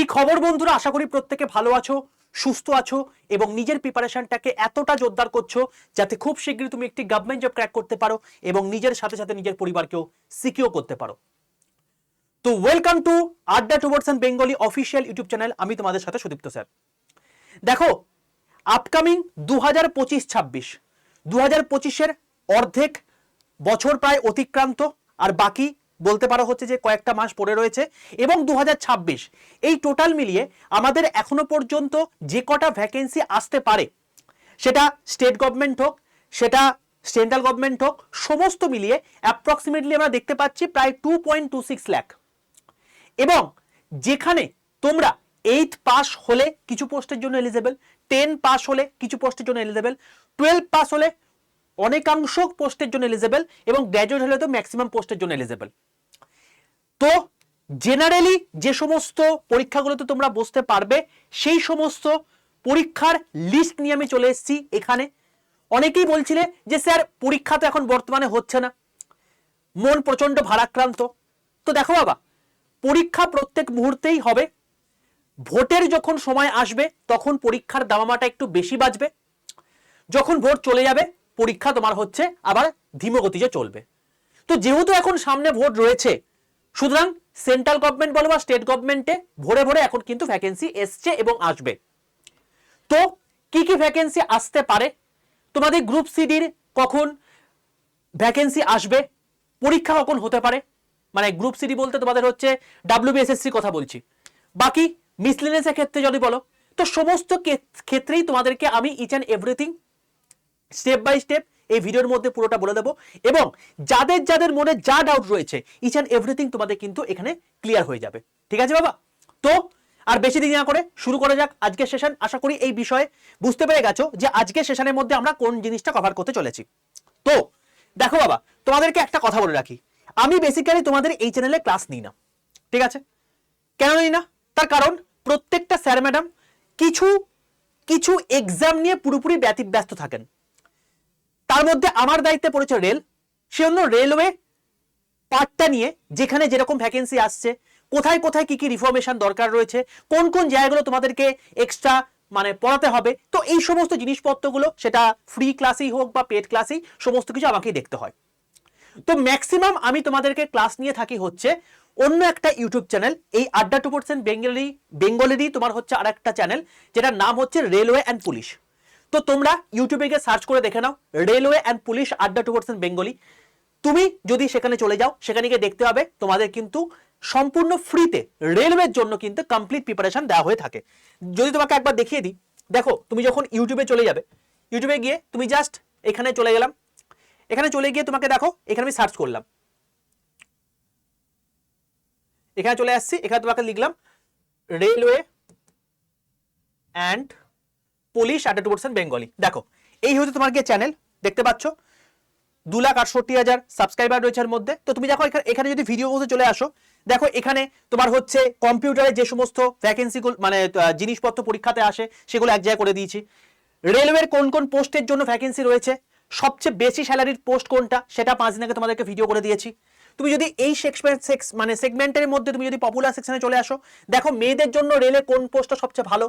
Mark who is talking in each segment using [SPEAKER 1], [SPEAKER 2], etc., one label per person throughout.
[SPEAKER 1] কি খবর বন্ধুরা? আশা করি প্রত্যেকে ভালো আছো, সুস্থ আছো এবং নিজের প্রিপারেশনটাকে এতটা জোরদার করছ যাতে খুব শীঘ্রই তুমি একটি গভর্নমেন্ট জব ক্র্যাক করতে পারো এবং নিজের সাথে সাথে নিজের পরিবারকেও সিকিউর করতে পারো। তো welcome to Adda towards and Bengali official YouTube channel আমি তোমাদের সাথে সুদীপ্ত স্যার। দেখো আপকামিং দু হাজার পঁচিশ ছাব্বিশ দু হাজার পঁচিশের অর্ধেক বছর প্রায় অতিক্রান্ত, আর বাকি বলতে পারো হচ্ছে যে কয়েকটা মাস পড়ে রয়েছে এবং দু হাজার ছাব্বিশ, এই টোটাল মিলিয়ে আমাদের এখনও পর্যন্ত যে কটা ভ্যাকেন্সি আসতে পারে, সেটা স্টেট গভর্নমেন্ট হোক, সেটা সেন্ট্রাল গভর্নমেন্ট হোক, সমস্ত মিলিয়ে অ্যাপ্রক্সিমেটলি আমরা দেখতে পাচ্ছি প্রায় two point two six lakh এবং যেখানে তোমরা এইট পাস হলে কিছু পোস্টের জন্য এলিজেবল টেন পাস হলে কিছু পোস্টের জন্য এলিজেবল টুয়েলভ পাস হলে অনেকাংশ পোস্টের জন্য এলিজেবল এবং গ্র্যাজুয়েট হলে তো ম্যাক্সিমাম পোস্টের জন্য এলিজেবল তো জেনারেলি যে সমস্ত পরীক্ষাগুলোতে তোমরা বসতে পারবে, সেই সমস্ত পরীক্ষার লিস্ট নিয়ে আমি চলে এসেছি এখানে। অনেকেই বলছিলে যে, স্যার, পরীক্ষা তো এখন বর্তমানে হচ্ছে না। মন প্রচণ্ড ভারাক্রান্ত। তো দেখো বাবা, পরীক্ষা প্রত্যেক মুহূর্তেই হবে। ভোটের যখন সময় আসবে, তখন পরীক্ষার দামামাটা একটু বেশি বাজবে। যখন ভোট চলে যাবে পরীক্ষা তোমার হচ্ছে আবার ধীমগতিতে চলবে। তো যেহেতু এখন সামনে ভোট রয়েছে, সুতরাং সেন্ট্রাল গভর্নমেন্ট বলো বা স্টেট গভর্নমেন্টে ভোরে ভোরে এখন কিন্তু ভ্যাকেন্সি এসছে এবং আসবে। তো কি কি ভ্যাকেন্সি আসতে পারে? তোমাদের গ্রুপ সিডির কখন ভ্যাকেন্সি আসবে? পরীক্ষা কখন হতে পারে? মানে গ্রুপ সিডি বলতে তোমাদের হচ্ছে ডাব্লিউবিএসএসসি কথা বলছি। বাকি মিসলিনেসের ক্ষেত্রে যদি বলো, তো সমস্ত ক্ষেত্রেই তোমাদেরকে আমি each and everything step by step এই ভিডিওর মধ্যে পুরোটা বলে দেবো। এবং যাদের যাদের মনে যা ডাউট রয়েছে ইচ অ্যান্ড এভরিথিং তোমাদের কিন্তু এখানে ক্লিয়ার হয়ে যাবে। ঠিক আছে বাবা? তো, আর বেশি দিন না করে শুরু করা যাক আজকের সেশন আশা করি এই বিষয়ে বুঝতে পেরে গেছো যে আজকের সেশনের মধ্যে আমরা কোন জিনিসটা কভার করতে চলেছি। তো, দেখো বাবা, তোমাদেরকে একটা কথা বলে রাখি। আমি বেসিক্যালি তোমাদের এই চ্যানেলে ক্লাস নিই না। ঠিক আছে? কেন নিই না? তার কারণ প্রত্যেকটা স্যার ম্যাডাম কিছু কিছু এক্সাম নিয়ে পুরোপুরি ব্যস্ত থাকেন। তার মধ্যে আমার দায়িত্বে পড়েছে রেল। সে সেজন্য রেলওয়ে পার্টটা নিয়ে যেখানে যেরকম ভ্যাকেন্সি আসছে, কোথায় কোথায় কি কি রিফরমেশন দরকার রয়েছে, কোন কোন জায়গাগুলো তোমাদেরকে এক্সট্রা মানে পড়াতে হবে, তো এই সমস্ত জিনিসপত্রগুলো সেটা ফ্রি ক্লাসেই হোক বা পেড ক্লাসেই সমস্ত কিছু আমাকেই দেখতে হয়। তো ম্যাক্সিমাম আমি তোমাদেরকে ক্লাস নিয়ে থাকি হচ্ছে অন্য একটা ইউটিউব চ্যানেল এই আড্ডা টু পার্সেন্ট বেঙ্গলি, বেঙ্গলেরই তোমার হচ্ছে আর একটা চ্যানেল যেটার নাম হচ্ছে রেলওয়ে অ্যান্ড পুলিশ তো তোমরা ইউটিউবে গিয়ে সার্চ করে দেখে নাও railway and police Adda two percent Bengali তুমি যদি সেখানে চলে যাও, সেখানে গিয়ে দেখতে হবে তোমাদের কিন্তু সম্পূর্ণ ফ্রিতে রেলওয়ের জন্য কিন্তু কমপ্লিট প্রিপারেশন দেওয়া হয়ে থাকে। যদি তোমাকে একবার দেখিয়ে দিই, দেখো, তুমি যখন ইউটিউবে চলে যাবে ইউটিউবে গিয়ে তুমি জাস্ট এখানে চলে গেলাম। এখানে চলে গিয়ে তোমাকে দেখো, এখানে আমি সার্চ করলাম। এখানে চলে আসছি, এখানে তোমাকে লিখলাম railway and police two percent Bengali. দেখো, এই হচ্ছে তোমার গিয়ে চ্যানেল দেখতে পাচ্ছ? দু লাখ আটষট্টি হাজার সাবস্ক্রাইবার রয়েছে এর মধ্যে। তো তুমি দেখো এখানে যদি ভিডিও মধ্যে চলে আসো, দেখো এখানে তোমার হচ্ছে কম্পিউটারে যে সমস্ত ভ্যাকেন্সিগুলো মানে জিনিসপত্র পরীক্ষাতে আসে, সেগুলো এক জায়গায় করে দিয়েছি। রেলওয়ের কোন কোন পোস্টের জন্য ভ্যাকেন্সি রয়েছে? সবচেয়ে বেশি স্যালারির পোস্ট কোনটা? সেটা পাঁচ দিন আগে তোমাদেরকে ভিডিও করে দিয়েছি। তুমি যদি এই সেক্স মানে সেগমেন্টের মধ্যে তুমি যদি পপুলার সেকশনে চলে আসো, দেখো মেয়েদের জন্য রেলে কোন পোস্টটা সবচেয়ে ভালো?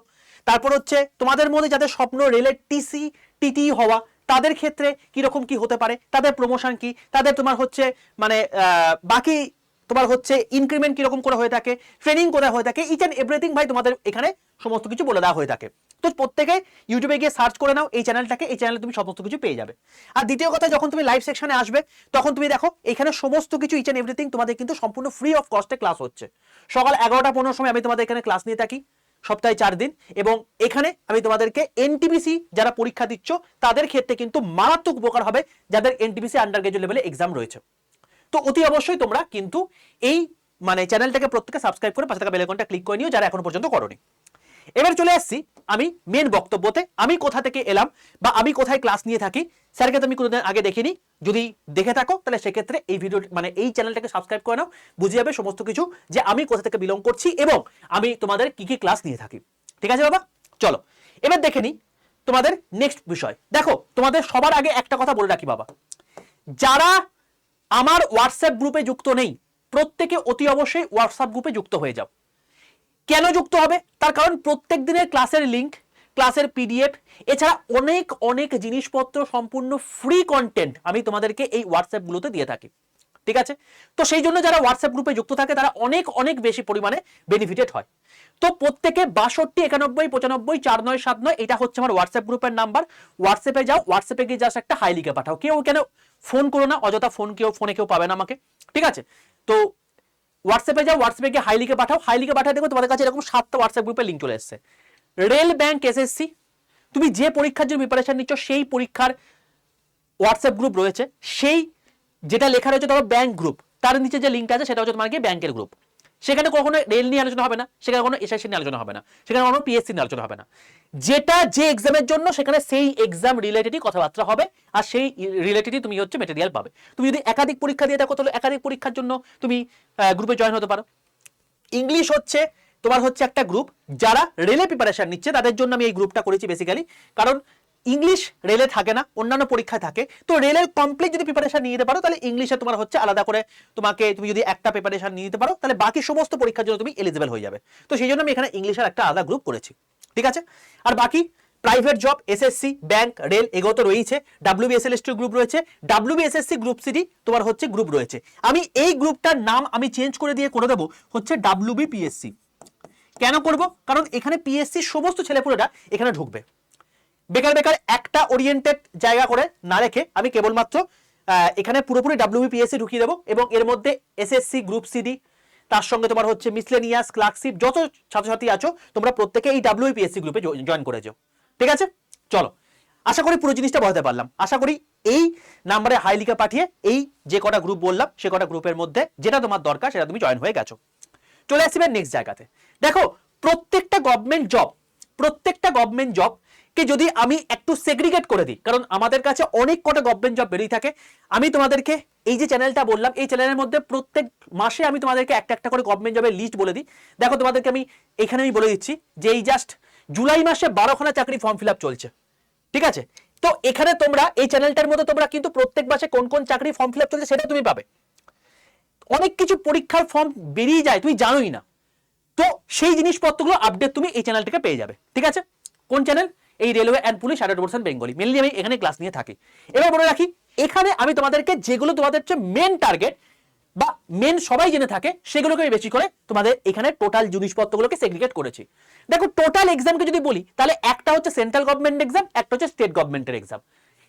[SPEAKER 1] তারপর হচ্ছে, তোমাদের মধ্যে যাদের স্বপ্ন রেলের টিসি টিটি হওয়া, তাদের ক্ষেত্রে কীরকম কি হতে পারে? তাদের প্রমোশন কি? তাদের তোমার হচ্ছে মানে বাকি তোমার হচ্ছে ইনক্রিমেন্ট কীরকম করে হয়ে থাকে? ট্রেনিং কোথায় হয়ে থাকে? ইচ অ্যান্ড এভরিথিং ভাই তোমাদের এখানে সমস্ত কিছু বলে দেওয়া হয়ে থাকে। তো প্রত্যেকে ইউটিউবে গিয়ে সার্চ করে নাও এই চ্যানেলটাকে এই চ্যানেলে তুমি সমস্ত কিছু পেয়ে যাবে। আর দ্বিতীয় কথা, যখন তুমি লাইভ সেকশনে আসবে, তখন তুমি দেখো, এখানে সমস্ত কিছু ইচ অ্যান্ড এভরিথিং তোমাদের কিন্তু সম্পূর্ণ ফ্রি অফ কস্টে ক্লাস হচ্ছে। সকাল এগারোটা পনেরো সময় আমি তোমাদের এখানে ক্লাস নিয়ে থাকি, সপ্তাহে চার দিন। এবং এখানে আমি তোমাদেরকে এনটিপিসি যারা পরীক্ষা দিচ্ছ, তাদের ক্ষেত্রে কিন্তু মারাত্মক উপকার হবে যাদের এনটিপিসি আন্ডার গ্রাজুয়েট লেভেলে এক্সাম রয়েছে। তো অতি অবশ্যই তোমরা কিন্তু এই মানে চ্যানেলটাকে প্রত্যেকে সাবস্ক্রাইব করে পাশে থাকা বেলাইকনটা ক্লিক করে নিও, যারা এখনও পর্যন্ত করনি। এবার চলে আসছি আমি মেন বক্তব্যতে। আমি কোথা থেকে এলাম বা আমি কোথায় ক্লাস নিয়ে থাকি, স্যারকে তো আমি কোনোদিন আগে দেখিনি। যদি দেখে থাকো, তাহলে সেক্ষেত্রে এই ভিডিও মানে এই চ্যানেলটাকে সাবস্ক্রাইব করে নাও। বুঝে যাবে সমস্ত কিছু যে আমি কোথা থেকে বিলং করছি এবং আমি তোমাদের কি কি ক্লাস নিয়ে থাকি। ঠিক আছে বাবা? চলো, এবার দেখে নিই তোমাদের নেক্সট বিষয়। দেখো, তোমাদের সবার আগে একটা কথা বলে রাখি বাবা। যারা আমার হোয়াটসঅ্যাপ গ্রুপে যুক্ত নেই, প্রত্যেকে অতি অবশ্যই হোয়াটসঅ্যাপ গ্রুপে যুক্ত হয়ে যাও। কেন যুক্ত হবে? তার কারণ প্রত্যেক দিনের ক্লাসের লিঙ্ক ক্লাসের পিডিএফ এছাড়া অনেক অনেক জিনিসপত্র সম্পূর্ণ ফ্রি কন্টেন্ট আমি তোমাদেরকে এই হোয়াটসঅ্যাপগুলোতে দিয়ে থাকি। ঠিক আছে? তো সেই জন্য যারা হোয়াটসঅ্যাপ গ্রুপে যুক্ত থাকে, তারা অনেক অনেক বেশি পরিমাণে বেনিফিটেড হয়। তো প্রত্যেকে বাষট্টি, একানব্বই, পঁচানব্বই, চার নয়, সাত নয়, এটা হচ্ছে আমার হোয়াটসঅ্যাপ গ্রুপের নাম্বার হোয়াটসঅ্যাপে যাও হোয়াটসঅ্যাপে গিয়ে জাস্ট একটা হাই লিখে পাঠাও। কেউ কেন ফোন করো না, অযথা ফোন কেউ ফোনে কেউ পাবে না আমাকে। ঠিক আছে? তো হোয়াটসঅ্যাপে যাও হোয়াটসঅ্যাপে গিয়ে হাই লিখে পাঠাও। হাই লিখে পাঠাও দেখো, তোমাদের কাছে এরকম সাতটা হোয়াটসঅ্যাপ গ্রুপে লিঙ্ক চলে এসেছে। রেল ব্যাংক এসএসসি তুমি যে পরীক্ষার জন্য প্রিপারেশন নিচ্ছ, সেই পরীক্ষার হোয়াটসঅ্যাপ গ্রুপ রয়েছে। সেই যেটা লেখা রয়েছে তোমার ব্যাংক গ্রুপ তার নিচে যে লিঙ্কটা আছে, সেটা হচ্ছে তোমার গিয়ে ব্যাংকের গ্রুপ সেখানে কখনো রেল নিয়ে আলোচনা হবে না, সেখানে কোনো এসআইসি নিয়ে আলোচনা হবে না, সেখানে কোনো পিএসসি নিয়ে আলোচনা হবে না। যেটা যে এক্সামের জন্য সেখানে সেই এক্সাম রিলেটেডই কথাবার্তা হবে, আর সেই রিলেটেডই তুমি হচ্ছে মেটেরিয়াল পাবে। তুমি যদি একাধিক পরীক্ষা দিয়ে থাকো, তাহলে একাধিক পরীক্ষার জন্য তুমি গ্রুপে জয়েন হতে পারো। ইংলিশ হচ্ছে, তোমার হচ্ছে একটা গ্রুপ যারা রেলে প্রিপারেশন নিচ্ছে, তাদের জন্য আমি এই গ্রুপটা করেছি বেসিক্যালি কারণ ইংলিশ রেলে থাকে না, অন্যান্য পরীক্ষায় থাকে। তো রেলের কমপ্লিট যদি প্রিপারেশন নিয়ে নিতে পারো, তাহলে ইংলিশে তোমার হচ্ছে আলাদা করে তোমাকে তুমি যদি একটা প্রিপারেশন নিয়ে নিতে পারো, তাহলে বাকি সমস্ত পরীক্ষার জন্য তুমি এলিজিবল হয়ে যাবে। তো সেই জন্য আমি এখানে ইংলিশের একটা আলাদা গ্রুপ করেছি। ঠিক আছে? আর বাকি private job SSC bank rail এগুলো তো রয়েছে। ডাব্লিউবিএসএলএসটি গ্রুপ রয়েছে ডাব্লিউবিএসএসসি গ্রুপ সিটি তোমার হচ্ছে গ্রুপ রয়েছে। আমি এই গ্রুপটার নাম আমি চেঞ্জ করে দিয়ে করে দেবো হচ্ছে ডাব্লিউবিপিএসসি কেন করব? কারণ এখানে পিএসসি সমস্ত ছেলেপুলেরা এখানে ঢুকবে। বেকার বেকার একটা ওরিয়েন্টেড জায়গা করে না রেখে আমি কেবলমাত্র এখানে পুরোপুরি ডাব্লিউবিপিএসসি ঢুকিয়ে দেবো এবং এর মধ্যে এসএসসি গ্রুপ সিডি তার সঙ্গে তোমার হচ্ছে মিসলেনিয়াস ক্লার্কশিপ যত ছাত্রছাত্রী আছো, তোমরা প্রত্যেকে এই ডাব্লিউবিপিএসসি গ্রুপে জয়েন করেছ। ঠিক আছে? চলো, আশা করি পুরো জিনিসটা বোঝাতে পারলাম। আশা করি এই নাম্বারে হাই লিখে পাঠিয়ে এই যে কটা গ্রুপ বললাম, সে কটা গ্রুপের মধ্যে যেটা তোমার দরকার, সেটা তুমি জয়েন হয়ে গেছো। চলে আসবে নেক্সট জায়গাতে। দেখো, প্রত্যেকটা গভর্নমেন্ট জব প্রত্যেকটা গভর্নমেন্ট জব কে যদি আমি একটু সেগ্রিগেট করে দিই, কারণ আমাদের কাছে অনেক কটা গভর্নমেন্ট জব বেরিয়ে থাকে, আমি তোমাদেরকে এই যে চ্যানেলটা বললাম, এই চ্যানেলের মধ্যে প্রত্যেক মাসে আমি তোমাদেরকে একটা একটা করে গভর্নমেন্ট জবের লিস্ট বলে দিই। দেখো তোমাদেরকে আমি এখানে আমি বলে দিচ্ছি যে এই জাস্ট জুলাই মাসে বারোখানা চাকরি ফর্ম ফিল চলছে, ঠিক আছে? তো এখানে তোমরা এই চ্যানেলটার মধ্যে তোমরা কিন্তু প্রত্যেক মাসে কোন কোন চাকরি ফর্ম ফিল চলছে সেটা তুমি পাবে। অনেক কিছু পরীক্ষার ফর্ম বেরিয়ে যায়, তুমি জানোই না। তো সেই জিনিসপত্রগুলো আপডেট তুমি এই চ্যানেল থেকে পেয়ে যাবে, ঠিক আছে? কোন চ্যানেল এই railway and police hundred percent Bengali mainly আমি এখানে ক্লাস নিয়ে থাকি। এবার বলে রাখি, এখানে আমি তোমাদেরকে যেগুলো তোমাদের হচ্ছে মেন টার্গেট বা মেন সবাই জেনে থাকে, সেগুলোকে আমি বেশি করে তোমাদের এখানে টোটাল জিনিসপত্রগুলোকে সেগ্রিগেট করেছি। দেখো টোটাল এক্সামকে যদি বলি, তাহলে একটা হচ্ছে সেন্ট্রাল গভর্নমেন্ট এক্সাম একটা হচ্ছে স্টেট গভর্নমেন্টের এক্সাম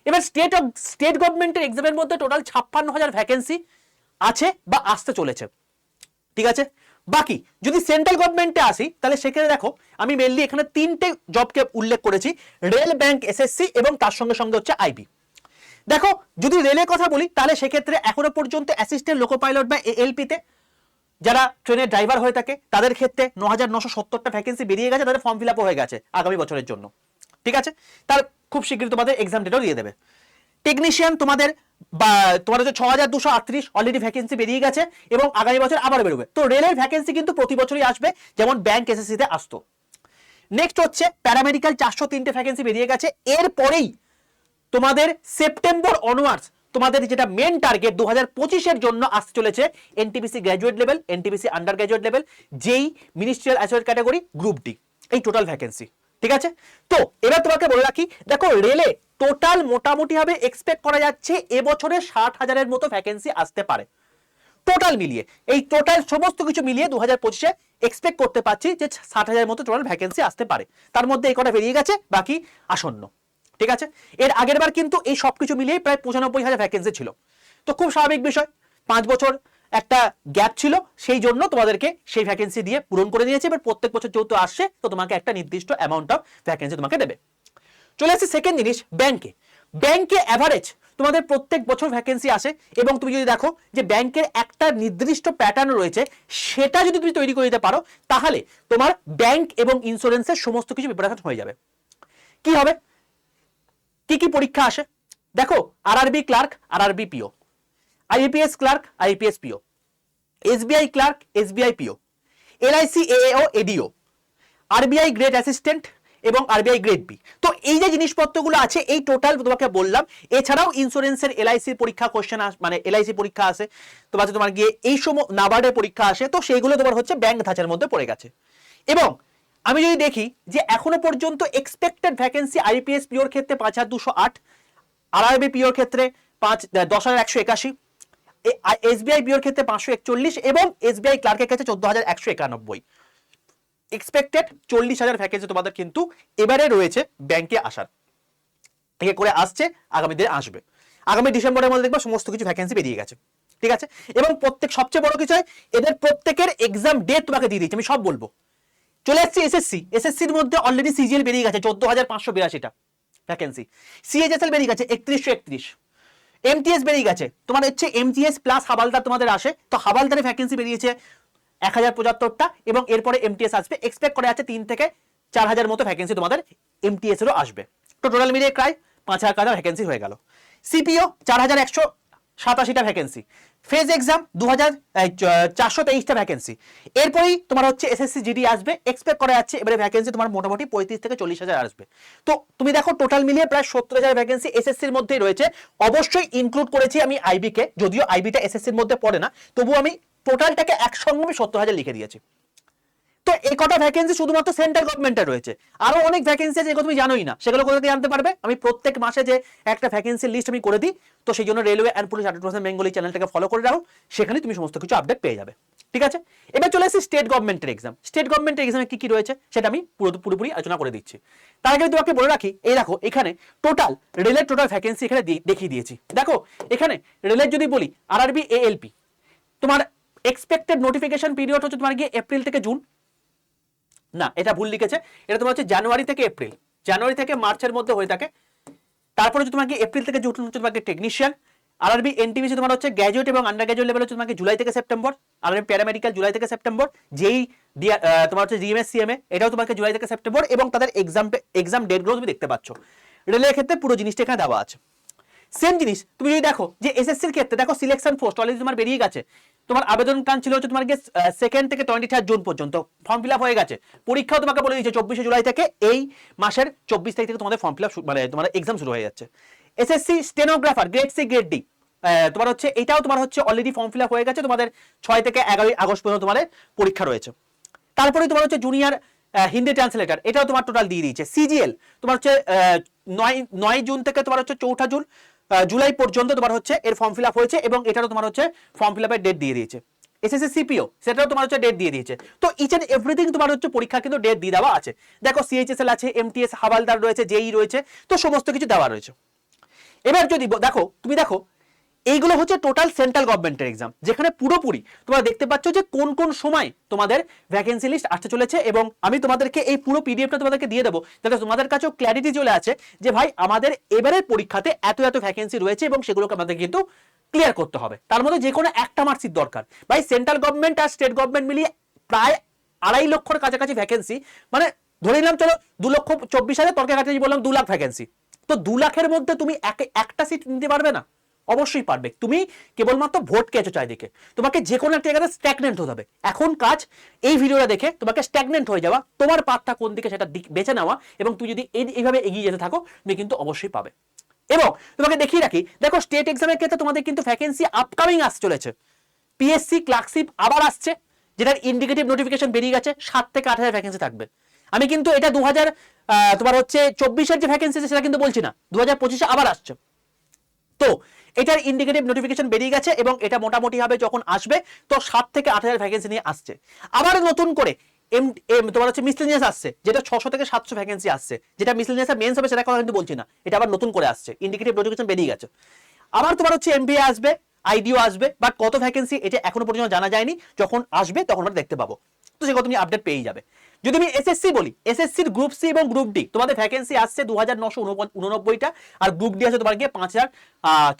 [SPEAKER 1] এবার স্টেট অফ স্টেট গভর্নমেন্টের এক্সামের মধ্যে টোটাল ছাপ্পান্ন হাজার ভ্যাকেন্সি আছে বা আসতে চলেছে। ঠিক আছে? বাকি, যদি সেন্ট্রাল গভর্নমেন্টে আসি, তাহলে সেখানে দেখো, আমি মেনলি এখানে তিনটে জবকে উল্লেখ করেছি রেল ব্যাংক এসএসসি এবং তার সঙ্গে সঙ্গে হচ্ছে আইবি দেখো, যদি রেলের কথা বলি, তাহলে সেক্ষেত্রে এখনও পর্যন্ত অ্যাসিস্ট্যান্ট লোকো পাইলট বা এলপিতে যারা ট্রেনের ড্রাইভার হয়ে থাকে, তাদের ক্ষেত্রে ন হাজার নশো সত্তরটা ভ্যাকেন্সি বেরিয়ে গেছে, তাদের ফর্ম ফিল হয়ে গেছে আগামী বছরের জন্য। ঠিক আছে? তার খুব শীঘ্রই তোমাদের এক্সাম ডেটও দিয়ে দেবে। টেকনিশিয়ান তোমাদের বা তোমার হচ্ছে ছ হাজার দুশো আটত্রিশ অলরেডি ভ্যাকেন্সি বেরিয়ে গেছে এবং আগামী বছর আবার বেরোবে। তো রেলের ভ্যাকেন্সি কিন্তু প্রতি বছরই আসবে, যেমন ব্যাংক এসএসসিতে আসতো। নেক্সট হচ্ছে প্যারামেডিক্যাল চারশো তিনটে ভ্যাকেন্সি বেরিয়ে গেছে। এরপরেই তোমাদের সেপ্টেম্বর অনওয়ার্ডস তোমাদের যেটা মেন টার্গেট দু হাজার পঁচিশের জন্য আসতে চলেছে NTPC graduate level NTPC under graduate level যেই ministerial associate category group D এই টোটাল ভ্যাকেন্সি ঠিক আছে? তো, এবার তোমাকে বলে রাখি, দেখো রেলে টোটাল মোটামুটি ভাবে এক্সপেক্ট করা যাচ্ছে এবছরে ষাট হাজারের মতো ভ্যাকেন্সি আসতে পারে। টোটাল মিলিয়ে, এই টোটাল সমস্ত কিছু মিলিয়ে দু হাজার পঁচিশে এক্সপেক্ট করতে পারছি যে ষাট হাজারের মতো টোটাল ভ্যাকেন্সি আসতে পারে। তার মধ্যে এই কটা বেরিয়ে গেছে, বাকি আসন্ন। ঠিক আছে? এর আগের বার কিন্তু এই সবকিছু মিলিয়ে প্রায় পঁচানব্বই হাজার ভ্যাকেন্সি ছিল। তো খুব স্বাভাবিক বিষয়, পাঁচ বছর একটা গ্যাপ ছিল, সেই জন্য তোমাদেরকে সেই ভ্যাকেন্সি দিয়ে পূরণ করে নিয়েছে। এবার প্রত্যেক বছর যেহেতু আসছে, তো তোমাকে একটা নির্দিষ্ট অ্যামাউন্ট অফ ভ্যাকেন্সি তোমাকে দেবে। চলে আসছে সেকেন্ড জিনিস ব্যাংকে ব্যাংকে অ্যাভারেজ তোমাদের প্রত্যেক বছর ভ্যাকেন্সি আসে এবং তুমি যদি দেখো যে ব্যাংকের একটা নির্দিষ্ট প্যাটার্ন রয়েছে, সেটা যদি তুমি তৈরি করে দিতে পারো, তাহলে তোমার ব্যাংক এবং ইন্স্যুরেন্সের সমস্ত কিছু প্রিপারেশন হয়ে যাবে। কি হবে? কি কি পরীক্ষা আসে? দেখো আর আরআরবি ক্লার্ক আর RRB PO IPS clerk, IPS PO. SBI clerk, SBI PO. LIC, AAO, ADO. RBI grade assistant এবং আরবিআই গ্রেড বি। তো এই যে জিনিসপত্রগুলো আছে, এই টোটাল তোমাকে বললাম, এছাড়াও ইন্স্যুরেন্সের এলআইসির পরীক্ষা কোশ্চেন মানে এলআইসি পরীক্ষা আসে তোমার তোমার গিয়ে এই সময় নাবার্ডের পরীক্ষা আসে, তো সেইগুলো তোমার হচ্ছে ব্যাংক ধাঁচার মধ্যে পড়ে গেছে। এবং আমি যদি দেখি যে এখনও পর্যন্ত এক্সপেক্টেড ভ্যাকেন্সি আইপিএস পিওর ক্ষেত্রে পাঁচ হাজার দুশো আট, আরআরবি পিওর ক্ষেত্রে পাঁচ, দশ হাজার একশো একাশি এসবিআই বিওর ক্ষেত্রে পাঁচশো একচল্লিশ এবং এসবিআই ক্লার্কের ক্ষেত্রে চোদ্দ হাজার একশো একানব্বই। এক্সপেক্টেড চল্লিশ হাজার ভ্যাকেন্সি তোমাদের কিন্তু এবারে রয়েছে ব্যাংকে আসার। থেকে করে আসছে, আগামী দিনে আসবে। আগামী ডিসেম্বরের মধ্যে দেখব সমস্ত কিছু ভ্যাকেন্সি বেরিয়ে গেছে। ঠিক আছে? এবং প্রত্যেক, সবচেয়ে বড় কিছু হয়, এদের প্রত্যেকের এক্সাম ডেট তোমাকে দিয়ে দিচ্ছে আমি সব বলব। চলে আসছে এসএসসি এসএসসির মধ্যে অলরেডি সিজিএল বেরিয়ে গেছে, চোদ্দ হাজার পাঁচশো বিরাশিটা ভ্যাকেন্সি সিএইচএসএল বেরিয়ে গেছে, একত্রিশশো একত্রিশ। এমটিএস বেরিয়ে গেছে। তোমার হচ্ছে এমটিএস প্লাস হাবালদার তোমাদের আসে। তো হাবালদারের ভ্যাকেন্সি বেরিয়েছে এক হাজার পঁচাত্তরটা এবং এরপরে এমটিএস আসবে। এক্সপেক্ট করা যাচ্ছে তিন থেকে চার হাজার মতো ভ্যাকেন্সি তোমাদের এমটিএস এরও আসবে। তো টোটাল মিলিয়ে প্রায় পাঁচ হাজার কাজা ভ্যাকেন্সি হয়ে গেল। সিপিও চার হাজার একশো সাতাশিটা ভ্যাকেন্সি ফেজ এক্সাম দু হাজার চারশো তেইশটা ভ্যাকেন্সি এরপরেই তোমার হচ্ছে এসএসসি জিডি আসবে এক্সপেক্ট করা যাচ্ছে, এবারে ভ্যাকেন্সি তোমার মোটামুটি পঁয়ত্রিশ থেকে চল্লিশ হাজার আসবে। তো তুমি দেখো টোটাল মিলিয়ে প্রায় সত্তর হাজার ভ্যাকেন্সি এসএসসির মধ্যেই রয়েছে। অবশ্যই ইনক্লুড করেছি আমি আইবি কে, যদিও আইবিটা এসএসসির মধ্যে পড়ে না তবু আমি টোটালটাকে একসঙ্গে আমি সত্তর হাজার লিখে দিয়েছি। এই কটা ভ্যাকেন্সি শুধুমাত্র সেন্ট্রাল গভর্নমেন্টের রয়েছে। আরও অনেক ভ্যাকেন্সি আছে যেগুলো তুমি জানোই না। সেগুলো কোথা থেকে জানতে পারবে? আমি প্রত্যেক মাসে যে একটা ভ্যাকেন্সির লিস্ট আমি করে দিই, তো সেই জন্য railway and police hundred Bengali চ্যানেলটাকে ফলো করে রাখো। সেখানে তুমি সমস্ত কিছু আপডেট পেয়ে যাবে। ঠিক আছে? এবার চলে আসি স্টেট গভর্নমেন্টের এক্সাম স্টেট গভর্নমেন্টের এক্সামে কি কি রয়েছে, সেটা আমি পুরো পুরোপুরি আলোচনা করে দিচ্ছি। তার আগে তোমাকে বলে রাখি, এই দেখো, এখানে টোটাল রেলের টোটাল ভ্যাকেন্সি এখানে দেখিয়ে দিয়েছি। দেখো, এখানে রেলের যদি বলি আর আরআরবি এএলপি তোমার এক্সপেক্টেড নোটিফিকেশন পিরিয়ড হচ্ছে তোমার গিয়ে এপ্রিল থেকে জুন না, এটা ভুল লিখেছে। এটা তোমার হচ্ছে জানুয়ারি থেকে এপ্রিল। জানুয়ারি থেকে মার্চের মধ্যে হয়ে থাকে। তারপরে তোমাকে এপ্রিল থেকে জুন হচ্ছে তোমাকে টেকনিশিয়ান আরআরবি এনটিভিসি তোমার হচ্ছে গ্র্যাজুয়েট এবং আন্ডার গ্র্যাজুয়েট লেভেল হচ্ছে তোমাকে জুলাই থেকে সেপ্টেম্বর আরআরবি প্যারামেডিক্যাল জুলাই থেকে সেপ্টেম্বর, যেই তোমার হচ্ছে জিএমএস সিএমএ এটাও তোমাকে জুলাই থেকে সেপ্টেম্বর এবং তাদের এক্সাম এক্সাম ডেটগুলো তুমি দেখতে পাচ্ছ। রেলের ক্ষেত্রে পুরো জিনিসটা এখানে দেওয়া আছে। সেম জিনিস, তুমি যদি দেখো যে এসএসসির ক্ষেত্রে, দেখো সিলেকশন পোস্ট অলরেডি তোমার বেরিয়ে গেছে। তোমার আবেদন কান ছিল হচ্ছে তোমার সেকেন্ড থেকে টোয়েন্টি থার্ড জুন পর্যন্ত ফর্ম ফিল হয়ে গেছে। পরীক্ষাও তোমাকে বলে দিয়েছে চব্বিশে জুলাই থেকে এই মাসের চব্বিশ তারিখ থেকে তোমাদের ফর্ম ফিল মানে তোমার এক্সাম শুরু হয়ে যাচ্ছে। SSC stenographer grade C grade D তোমার হচ্ছে, এটাও তোমার হচ্ছে অলরেডি ফর্ম ফিল হয়ে গেছে। তোমাদের ছয় থেকে এগারোই আগস্ট পর্যন্ত তোমাদের পরীক্ষা রয়েছে। তারপরে তোমার হচ্ছে জুনিয়র হিন্দি ট্রান্সলেটর এটাও তোমার টোটাল দিয়ে দিয়েছে। সিজিএল তোমার হচ্ছে নয় নয় জুন থেকে তোমার হচ্ছে চৌঠা জুন জুলাই পর্যন্ত তোমার হচ্ছে এর ফর্ম ফিল আপ হয়েছে এবং এটারও তোমার হচ্ছে ফর্ম ফিল আপের ডেট দিয়ে দিয়েছে। এসএসসি সিপিও সেটাও তোমার হচ্ছে ডেট দিয়ে দিয়েছে। তো ইচ অ্যান্ড এভরিথিং তোমার হচ্ছে পরীক্ষা কিন্তু ডেট দিয়ে দেওয়া আছে। দেখো সিএইচএসএল আছে এমটিএস হাওয়ালদার রয়েছে জেই রয়েছে, তো সমস্ত কিছু দেওয়া রয়েছে। এবার যদি দেখো, তুমি দেখো এইগুলো হচ্ছে টোটাল সেন্ট্রাল গভর্নমেন্টের এক্সাম যেখানে পুরোপুরি তোমরা দেখতে পাচ্ছ যে কোন কোন সময় তোমাদের ভ্যাকেন্সি লিস্ট আসতে চলেছে এবং আমি তোমাদেরকে এই পুরো পিডিএফটা তোমাদেরকে দিয়ে দেবো, যাতে তোমাদের কাছেও ক্ল্যারিটি চলে আছে যে ভাই আমাদের এবারের পরীক্ষাতে এত এত ভ্যাকেন্সি রয়েছে এবং সেগুলোকে আমাদের কিন্তু ক্লিয়ার করতে হবে। তার মধ্যে যে কোনো একটা মার্কশিট দরকার। ভাই সেন্ট্রাল গভর্নমেন্ট আর স্টেট গভর্নমেন্ট মিলিয়ে প্রায় আড়াই লক্ষর কাছাকাছি ভ্যাকেন্সি মানে ধরে নিলাম চলো দু লক্ষ চব্বিশ হাজার তর্কের কাছে বললাম দু লাখ ভ্যাকেন্সি তো দু লাখের মধ্যে তুমি এক- একটা সিট নিতে পারবে না? অবশ্যই পারবে। তুমি কেবলমাত্র ভোট কেছো চারিদিকে। তোমাকে যে কোনো একটা জায়গাতে স্ট্যাগনেন্ট হতে হবে। এখন কাজ এই ভিডিওটা দেখে তোমাকে স্ট্যাগনেন্ট হয়ে যাওয়া। তোমার পাতটা কোন দিকে সেটা বেছে নেওয়া এবং তুমি যদি এইভাবে এগিয়ে যেতে থাকো, তুমি কিন্তু অবশ্যই পাবে। এবং তোমাকে দেখিয়ে রাখি, দেখো স্টেট এক্সামের ক্ষেত্রে তোমাদের কিন্তু ভ্যাকেন্সি আপকামিং আসতে চলেছে। পিএসসি ক্লার্কশিপ আবার আসছে, যেটার ইন্ডিকেটিভ নোটিফিকেশন বেরিয়ে গেছে, সাত থেকে আট হাজার ভ্যাকেন্সি থাকবে। আমি কিন্তু এটা দু হাজার তোমার হচ্ছে চব্বিশের যে ভ্যাকেন্সি সেটা কিন্তু বলছি না। দু হাজার পঁচিশে আবার আসছে। তো এটার ইন্ডিকেটিভ নোটিফিকেশন বেরিয়ে গেছে এবং এটা মোটামুটি হবে যখন আসবে, তো সাত থেকে আট হাজার ভ্যাকেন্সি নিয়ে আসছে। আবার নতুন করে এম এম তোমার হচ্ছে মিসলিনিয়াস আসছে, যেটা ছশো থেকে সাতশো ভ্যাকেন্সি আসছে। যেটা মিসলিনিয়াসের মেন্স হবে সেটা কথা কিন্তু বলছি না, এটা আবার নতুন করে আসছে ইন্ডিকেটিভ নোটিফিকেশন বেরিয়ে গেছে। আবার তোমার হচ্ছে এমবিএ আসবে আইডিও আসবে বাট কত ভ্যাকেন্সি এটা এখনও পর্যন্ত জানা যায়নি, যখন আসবে তখন আমরা দেখতে পাবো। তো সেগুলো তুমি আপডেট পেয়েই যাবে। যদি আমি এসএসসি বলি এসএসসির গ্রুপ সি এবং গ্রুপ ডি তোমাদের ভ্যাকেন্সি আসছে দু হাজার নশো উননব্বইটা আর গ্রুপ ডি আছে তোমার গিয়ে পাঁচ হাজার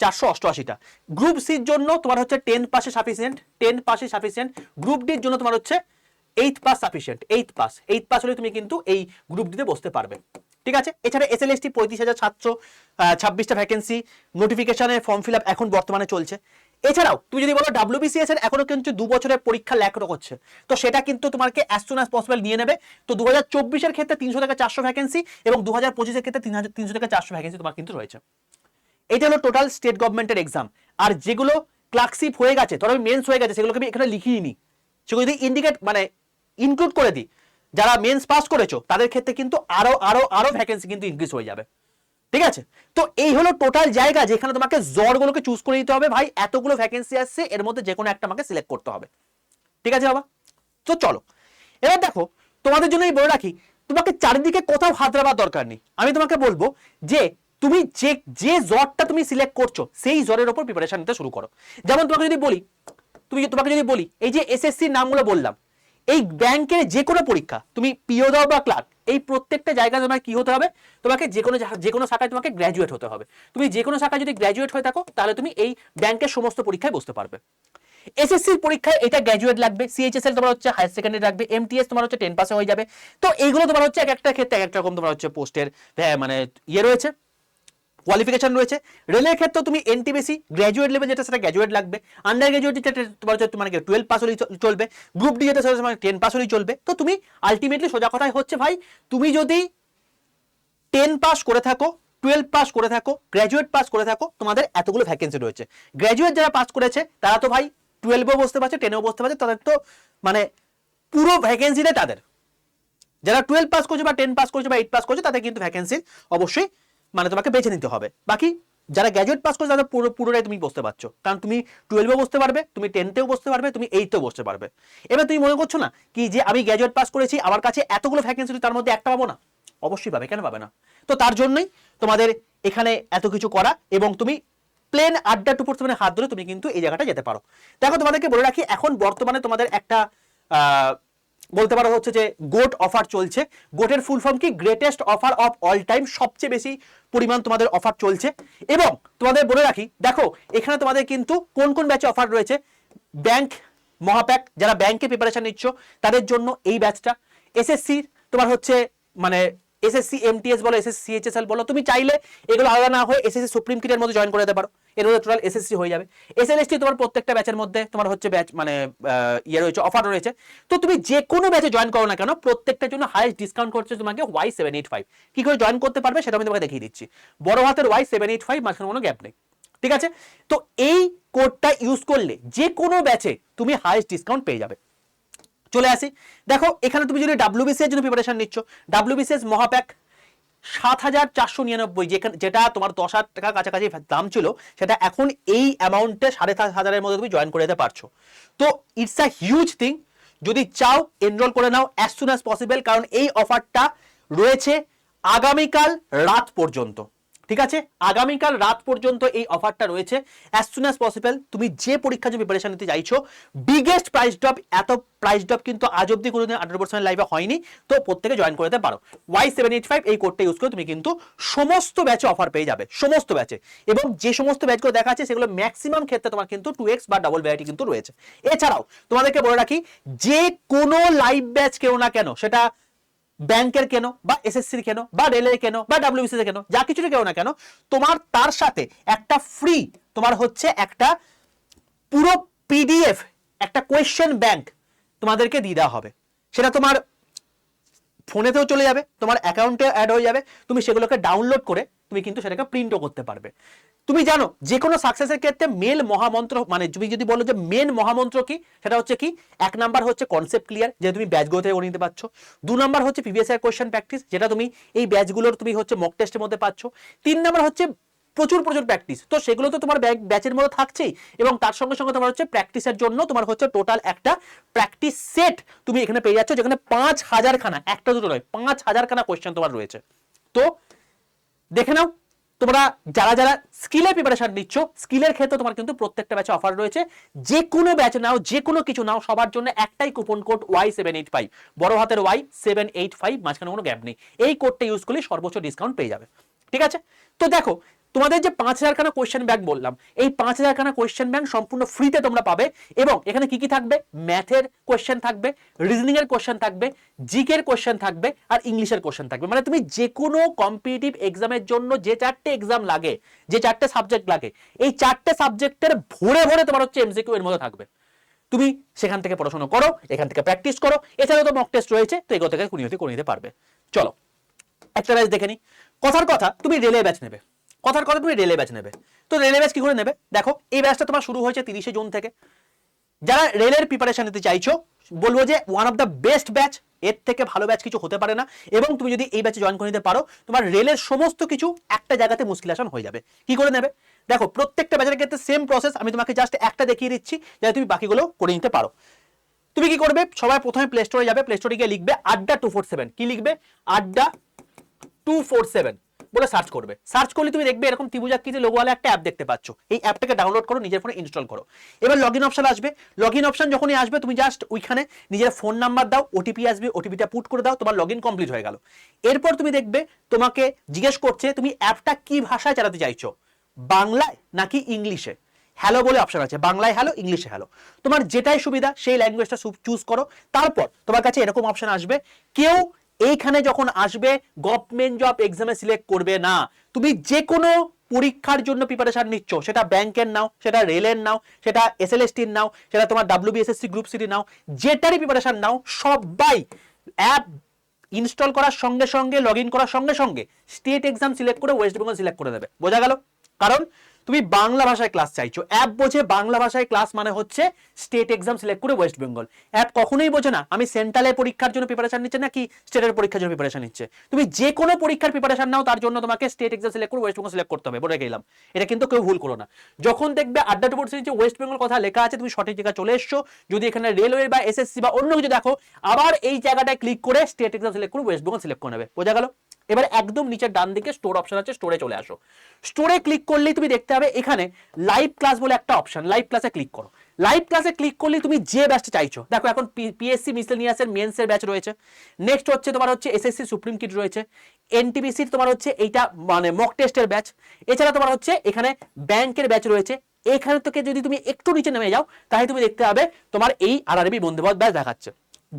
[SPEAKER 1] চারশো অষ্টআশিটা। গ্রুপ সির জন্য তোমার হচ্ছে টেন পাসে সাফিসিয়েন্ট টেন পাসে সাফিসিয়েন্ট গ্রুপ ডির জন্য তোমার হচ্ছে eight pass sufficient eight pass eight pass হলে তুমি কিন্তু এই গ্রুপ ডিতে বসতে পারবে। ঠিক আছে? এছাড়া এস এল এস টি পঁয়ত্রিশ হাজার সাতশো ছাব্বিশটা ভ্যাকেন্সি নোটিফিকেশনের ফর্ম ফিল আপ এখন বর্তমানে চলছে। এছাড়াও, তুমি যদি বলো ডাব্লিউবিসিএস এর এখনও কিন্তু দু বছরের পরীক্ষা ল্যাক হচ্ছে তো সেটা কিন্তু তোমাকে অ্যাজ সুন অ্যাজ পসিবল নিয়ে নেবে। তো দু হাজার চব্বিশের ক্ষেত্রে তিনশো থেকে চারশো ভ্যাকেন্সি এবং দু হাজার পঁচিশের ক্ষেত্রে তিন হাজার তিনশো থেকে চারশো ভ্যাকেন্সি তোমার কিন্তু রয়েছে। এটা হলো টোটাল স্টেট গভর্নমেন্টের এক্সাম আর যেগুলো ক্লার্কশিপ হয়ে গেছে, ধরো মেন্স হয়ে গেছে, সেগুলোকে আমি এখানে লিখিয়ে নিই। সেগুলো যদি ইন্ডিকেট মানে ইনক্লুড করে দিই, যারা মেন্স পাস করেছ, তাদের ক্ষেত্রে কিন্তু আরও আরও আরও ভ্যাকেন্সি কিন্তু ইনক্রিজ হয়ে যাবে। ঠিক আছে? তো এই হলো টোটাল জায়গা যেখানে তোমাকে জড়গুলোকে চুজ করে দিতে হবে ভাই। এতগুলো ভ্যাকেন্সি আসছে, এর মধ্যে যে কোনো একটা আমাকে সিলেক্ট করতে হবে। ঠিক আছে বাবা? তো চলো। এবার দেখো, তোমাদের জন্য আমি বলে রাখি, তোমাকে চারিদিকে কোথাও হাত দেওয়ার দরকার নেই। আমি তোমাকে বলব যে, তুমি যে যে জ্বরটা তুমি সিলেক্ট করছ, সেই জ্বরের ওপর প্রিপারেশন নিতে শুরু করো। যেমন তোমাকে যদি বলি, তুমি তোমাকে যদি বলি, এই যে এসএসসি নামগুলো বললাম, এই ব্যাংকের যে কোনো পরীক্ষা, তুমি পিও দাও বা ক্লার্ক এই প্রত্যেকটা জায়গায় তোমার কি হতে হবে? তোমাকে যে কোনো যে কোনো শাখায় তোমাকে গ্র্যাজুয়েট হতে হবে। তুমি যে কোনো শাখায় যদি গ্র্যাজুয়েট হয়ে থাকো, তাহলে তুমি এই ব্যাংকের সমস্ত পরীক্ষায় বসতে পারবে। এসএসসির পরীক্ষায় এটা গ্র্যাজুয়েট লাগবে। সিএইচএসএল তোমার হচ্ছে হায়ার সেকেন্ডারি লাগবে। এমটিএস তোমার হচ্ছে টেন পাসে হয়ে যাবে। তো এইগুলো তোমার হচ্ছে এক একটা ক্ষেত্রে এক একটা রকম তোমার হচ্ছে পোস্টের মানে ইয়ে রয়েছে। কোয়ালিফিকেশন রয়েছে। রেলের ক্ষেত্রে তুমি এনটিবিসি গ্র্যাজুয়েট লেভেল যেটা সেটা গ্র্যাজুয়েট লাগবে। আন্ডার গ্র্যাজুয়েট যেটা তোমার হচ্ছে মানে টুয়েলভ পাস হলেই চলবে। গ্রুপ ডি যেটা সেটা তোমার টেন পাস হলেই চলবে। তো তুমি আলটিমেটলি সোজা কথাই হচ্ছে ভাই, তুমি যদি টেন পাস করে থাকো টুয়েলভ পাস করে থাকো গ্র্যাজুয়েট পাস করে থাকো, তোমাদের এতগুলো ভ্যাকেন্সি রয়েছে। গ্র্যাজুয়েট যারা পাস করেছে, তারা তো ভাই টুয়েলভেও বসতে পারছে টেনেও বসতে পারছে, তাদের তো মানে পুরো ভ্যাকেন্সিতে তাদের। যারা টুয়েলভ পাস করছে বা টেন পাস করছে বা এইট পাস করছে, তাদের কিন্তু ভ্যাকেন্সি অবশ্যই মানে তোমাকে বেছে নিতে হবে। বাকি যারা গ্র্যাজুয়েট পাস করছে, তাদের পুরো পুরোটাই তুমি বসতে পারছ। কারণ তুমি টুয়েলভেও বসতে পারবে, তুমি টেনতেও বসতে পারবে, তুমি এইটেও বসতে পারবে। এবার তুমি মনে করছ না কি যে আমি গ্র্যাজুয়েট পাস করেছি, আমার কাছে এতগুলো ভ্যাকেন্সি তার মধ্যে একটা পাবো না? অবশ্যই পাবে, কেন পাবে না? তো তার জন্যই তোমাদের এখানে এত কিছু করা এবং তুমি প্লেন আড্ডা টুপুর মানে হাত ধরে তুমি কিন্তু এই জায়গাটা যেতে পারো। দেখো তোমাদেরকে বলে রাখি, এখন বর্তমানে তোমাদের একটা বলতে পারো হচ্ছে যে গোট অফার চলছে। গোটের ফুল ফর্ম কি? Greatest offer of all time সবচেয়ে বেশি পরিমাণ তোমাদের অফার চলছে। এবং তোমাদের বলে রাখি, দেখো, এখানে তোমাদের কিন্তু কোন কোন ব্যাচে অফার রয়েছে? ব্যাংক মহাপ্যাক যারা ব্যাংকে প্রিপারেশন নিচ্ছ, তাদের জন্য এই ব্যাচটা এসএসসি তোমার হচ্ছে মানে এসএসসি এমটিএস বলো এসএসসি সিএইচএসএল বলো, তুমি চাইলে এগুলো আলাদা না হয়ে এসএসসি সুপ্রিম কিটের মধ্যে জয়েন করে দিতে পারো। এর মধ্যে টোটাল এসএসসি হয়ে যাবে। এসএলএসটি তোমার প্রত্যেকটা ব্যাচের মধ্যে তোমার হচ্ছে ব্যাচ মানে ইয়ে রয়েছে অফার রয়েছে। তো তুমি যে কোনো ব্যাচে জয়েন করো না কেন, প্রত্যেকটার জন্য হাইস্ট ডিসকাউন্ট করছে তোমাকে ওয়াই সেভেন এইট ফাইভ কি করে জয়েন করতে পারবে সেটা আমি তোমাকে দেখিয়ে দিচ্ছি। বড় হাতের ওয়াই সেভেন এইট ফাইভ মাঝখানে কোনো গ্যাপ নেই। ঠিক আছে? তো এই কোডটা ইউজ করলে যে কোনো ব্যাচে তুমি হাইস্ট ডিসকাউন্ট পেয়ে যাবে। চলে আসি। দেখো, এখানে তুমি যদি ডাব্লিউবিসি এর জন্য প্রিপারেশন নিচ্ছ ডাব্লিউবিসিএস মহাপ্যাক সাত হাজার চারশো নিরানব্বই, যেখানে, যেটা তোমার দশ হাজার টাকা কাছাকাছি দাম ছিল, সেটা এখন এই অ্যামাউন্টে সাড়ে সাত হাজারের মধ্যে তুমি জয়েন করে দিতে পারছ। তো ইটস আ হিউজ থিং যদি চাও এনরোল করে নাও অ্যাজ সুন অ্যাজ পসিবল কারণ এই অফারটা রয়েছে আগামীকাল রাত পর্যন্ত। ঠিক আছে? আগামীকাল রাত পর্যন্ত এই অফারটা রয়েছে। অ্যাজ সুন অ্যাজ পসিবল তুমি যে পরীক্ষার জন্য প্রিপারেশন নিতে চাইছো বিগেস্ট প্রাইস ড্রপ এত প্রাইস ড্রপ কিন্তু আজ অব্দি কোনোদিন আঠারো পার্সেন্ট লাইভে হয়নি। তো প্রত্যেকে জয়েন করে দিতে পারো। ওয়াই সেভেন এইট ফাইভ এই কোডটা ইউজ করে তুমি কিন্তু সমস্ত ব্যাচে অফার পেয়ে যাবে। সমস্ত ব্যাচে এবং যে সমস্ত ব্যাচগুলো দেখা যাচ্ছে সেগুলো ম্যাক্সিমাম ক্ষেত্রে তোমার কিন্তু টু এক্স বা ডাবল ভ্যারাইটি কিন্তু রয়েছে। এছাড়াও তোমাদেরকে বলে রাখি, যে কোনো লাইভ ব্যাচ কেউ না কেন, সেটা ব্যাংকের কেন বা এসএসসির কেন বা রেলের কেন বা ডাব্লিউবিসি কেন, যা কিছুরই কেন না কেন, তোমার তার সাথে একটা ফ্রি তোমার হচ্ছে একটা পুরো পিডিএফ একটা কোয়েশ্চেন ব্যাংক তোমাদেরকে দিয়ে দেওয়া হবে। সেটা তোমার ফোনেতেও চলে যাবে, তোমার অ্যাকাউন্টে অ্যাড হয়ে যাবে, তুমি সেগুলোকে ডাউনলোড করে তুমি কিন্তু সেটাকে প্রিন্টও করতে পারবে। তুমি জানো যে কোনো সাকসেসের ক্ষেত্রে মেল মহামন্ত্র মানে তুমি যদি বলো যে মেন মহামন্ত্র কি, সেটা হচ্ছে কি, এক নাম্বার হচ্ছে কনসেপ্ট ক্লিয়ার যে তুমি ব্যাচগুলো থেকে নিতে পারছ। দু নাম্বার হচ্ছে প্রিভিয়াস ইয়ার কোয়েশ্চেন প্র্যাকটিস যেটা তুমি এই ব্যাচগুলোর তুমি হচ্ছে মক টেস্টের মধ্যে পাচ্ছ। তিন নাম্বার হচ্ছে প্রচুর প্রচুর প্র্যাকটিস তো সেগুলো তো তোমার ব্যাচের মধ্যে থাকছেই, এবং তার সঙ্গে সঙ্গে তোমার হচ্ছে প্র্যাকটিসের জন্য তোমার হচ্ছে টোটাল একটা প্র্যাকটিস সেট তুমি এখানে পেয়ে যাচ্ছ, যেখানে পাঁচ হাজার খানা, একটা দুটো নয়, পাঁচ হাজার খানা কোয়েশ্চেন তোমার রয়েছে। তো দেখে নাও তোমরা যারা যারা স্কিলে প্রিপারেশন নিচ্ছ স্কিলের ক্ষেত্রে তোমার কিন্তু প্রত্যেকটা ব্যাচে অফার রয়েছে। যে কোনো ব্যাচ নাও যে কোনো কিছু নাও, সবার জন্য একটাই coupon code Y seven eight five বড় হাতের ওয়াই সেভেন এইট ফাইভ মাঝখানে কোনো গ্যাপ নেই। এই কোডটা ইউজ করলে সর্বোচ্চ ডিসকাউন্ট পেয়ে যাবে। ঠিক আছে? তো দেখো তোমাদের যে পাঁচ হাজারখানা কোয়েশ্চেন ব্যাংক বললাম, এই পাঁচ হাজারখানা কোয়েশ্চেন ব্যাংক সম্পূর্ণ ফ্রিতে তোমরা পাবে এবং এখানে কি কি থাকবে? ম্যাথের কোয়েশ্চেন থাকবে রিজনিং এর কোয়েশ্চেন থাকবে জিকের কোয়েশ্চেন থাকবে, আর ইংলিশের কোয়েশ্চেন থাকবে। মানে তুমি যে কোনো কম্পিটিটিভ এক্সামের জন্য যে চারটে এক্সাম লাগে, যে চারটে সাবজেক্ট লাগে, এই চারটে সাবজেক্টের ভরে ভরে তোমার হচ্ছে এমসিকিউ এর মধ্যে থাকবে। তুমি সেখান থেকে পড়াশোনা করো, এখান থেকে প্র্যাকটিস করো, এছাড়াও তো মক টেস্ট রয়েছে, তো এগুলো থেকে কুনিয়তি করে নিতে পারবে। চলো, একটা ব্যাচ দেখে নি। কথার কথা, তুমি রেলে ব্যাচ নেবে। কথার কথা তুমি রেলে ব্যাচ নেবে। তো রেলে ব্যাচ কি করে নেবে? দেখো, এই ব্যাচটা তোমার শুরু হয়েছে তিরিশে জুন থেকে। যারা রেলের প্রিপারেশন নিতে চাইছো, বলব যে one of the best batch এর থেকে ভালো ব্যাচ কিছু হতে পারে না। এবং তুমি যদি এই ব্যাচে জয়েন করে নিতে পারো, তোমার রেলের সমস্ত কিছু একটা জায়গাতে মুশকিল আসান হয়ে যাবে। কি করে নেবে? দেখো, প্রত্যেকটা ব্যাচের ক্ষেত্রে সেম প্রসেস আমি তোমাকে জাস্ট একটা দেখিয়ে দিচ্ছি, যাতে তুমি বাকিগুলো করে নিতে পারো। তুমি কি করবে? সবাই প্রথমে প্লে স্টোরে যাবে প্লে স্টোরে গিয়ে লিখবে আড্ডা টু ফোর সেভেন কি লিখবে? আড্ডা টু ফোর সেভেন বলে সার্চ করবে। সার্চ করলে তুমি দেখবে এরকম ত্রিভুজাকৃতি লোগোওয়ালা একটা অ্যাপ দেখতে পাচ্ছ। এই অ্যাপটাকে ডাউনলোড করো, নিজের ফোনে ইনস্টল করো। এবার লগ ইন অপশন আসবে। লগ ইন অপশন যখনই আসবে, তুমি জাস্ট ওইখানে নিজের ফোন নাম্বার দাও ওটিপি আসবে ওটিপিটা পুট করে দাও, তোমার লগ ইন কমপ্লিট হয়ে গেল। এরপর তুমি দেখবে তোমাকে জিজ্ঞেস করছে, তুমি অ্যাপটা কি ভাষায় চালাতে চাইছো? বাংলায় নাকি ইংলিশে? হ্যালো বলে অপশন আছে। বাংলায় হ্যালো ইংলিশে হ্যালো তোমার যেটাই সুবিধা, সেই ল্যাঙ্গুয়েজটা চুজ করো। তারপর তোমার কাছে এরকম অপশন আসবে। কেউ এইখানে যখন আসবে গভর্নমেন্ট জব এক্সামে সিলেক্ট করবে না। তুমি যে কোনো পরীক্ষার জন্য প্রিপারেশন নিচ্ছ। সেটা ব্যাংকের নাও, সেটা রেলের নাও, সেটা এসএলএসটির নাও, সেটা তোমার ডাব্লিউবিএসএসসি গ্রুপ সিটি নাও, যেটারই প্রিপারেশন নাও, সবাই অ্যাপ ইনস্টল করার সঙ্গে সঙ্গে লগ ইন করার সঙ্গে সঙ্গে স্টেট এক্সাম সিলেক্ট করে ওয়েস্ট বেঙ্গল সিলেক্ট করে দেবে। বোঝা গেল? কারণ তুমি বাংলা ভাষায় ক্লাস চাইছো। অ্যাপ বোঝে বাংলা ভাষায় ক্লাস মানে হচ্ছে স্টেট এক্সাম সিলেক্ট করে ওয়েস্ট বেঙ্গল অ্যাপ কখনোই বোঝে না, আমি সেন্ট্রালের পরীক্ষার জন্য প্রিপারেশন নিচ্ছে নাকি স্টেটের পরীক্ষার জন্য প্রিপারেশন নিচ্ছে? তুমি যে কোনো পরীক্ষার প্রিপারেশন নাও, তার জন্য তোমাকে স্টেট এক্সাম সিলেক্ট করে ওয়েস্ট বেঙ্গল সিলেক্ট করতে হবে, বলে গেলাম। এটা কিন্তু কেউ ভুল করো না। যখন দেখবে আড্ডা টু যে ওয়েস্ট বেঙ্গল কথা লেখা আছে, তুমি সঠিক জায়গায় চলে এসছো। যদি এখানে রেলওয়ে বা এসএসসি বা অন্য কিছু দেখো, আবার এই জায়গাটায় ক্লিক করে স্টেট এক্সাম সিলেক্ট করে ওয়েস্ট বেঙ্গল সিলেক্ট করে নেবে। বোঝা গেল? এবার একদম নিচের ডান দিকে স্টোর অপশন আছে স্টোরে চলে আসো। স্টোরে ক্লিক করলেই তুমি দেখতে হবে এখানে লাইভ ক্লাস বলে একটা অপশন লাইভ ক্লাসে ক্লিক করো। লাইভ ক্লাসে ক্লিক করলে তুমি যে ব্যাচটা চাইছো, দেখো এখন পিএসসি মিসলেনিয়াসের মেন্সের ব্যাচ রয়েছে। নেক্সট হচ্ছে তোমার হচ্ছে এসএসসি সুপ্রিম কিট রয়েছে। এনটিপিসির তোমার হচ্ছে এইটা মানে মক টেস্টের ব্যাচ এছাড়া তোমার হচ্ছে এখানে ব্যাংকের ব্যাচ রয়েছে। এখানে থেকে যদি তুমি একটু নিচে নেমে যাও, তাহলে তুমি দেখতে পাবে তোমার এই আরআরবি ভারত ব্যাচ দেখাচ্ছে।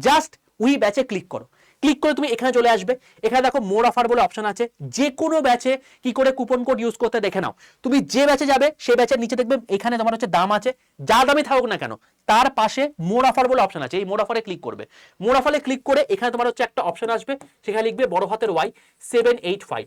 [SPEAKER 1] জাস্ট উই ব্যাচে ক্লিক করো। ক্লিক করে তুমি এখানে চলে আসবে। এখানে দেখো মোর অফার বলে অপশন আছে। যে কোনো ব্যাচে কি করে কুপন কোড ইউজ করতে দেখে নাও। তুমি যে ব্যাচে যাবে, সেই ব্যাচের নিচে দেখবে এখানে তোমার হচ্ছে দাম আছে। যা দামে থাকুক না কেন, তার পাশে মোর অফার বলে অপশন আছে। এই মোর অফারে ক্লিক করবে। মোর অফারে ক্লিক করে এখানে তোমার হচ্ছে একটা অপশন আসবে। সেখানে লিখবে বড় হাতের ওয়াই সেভেন এইট ফাইভ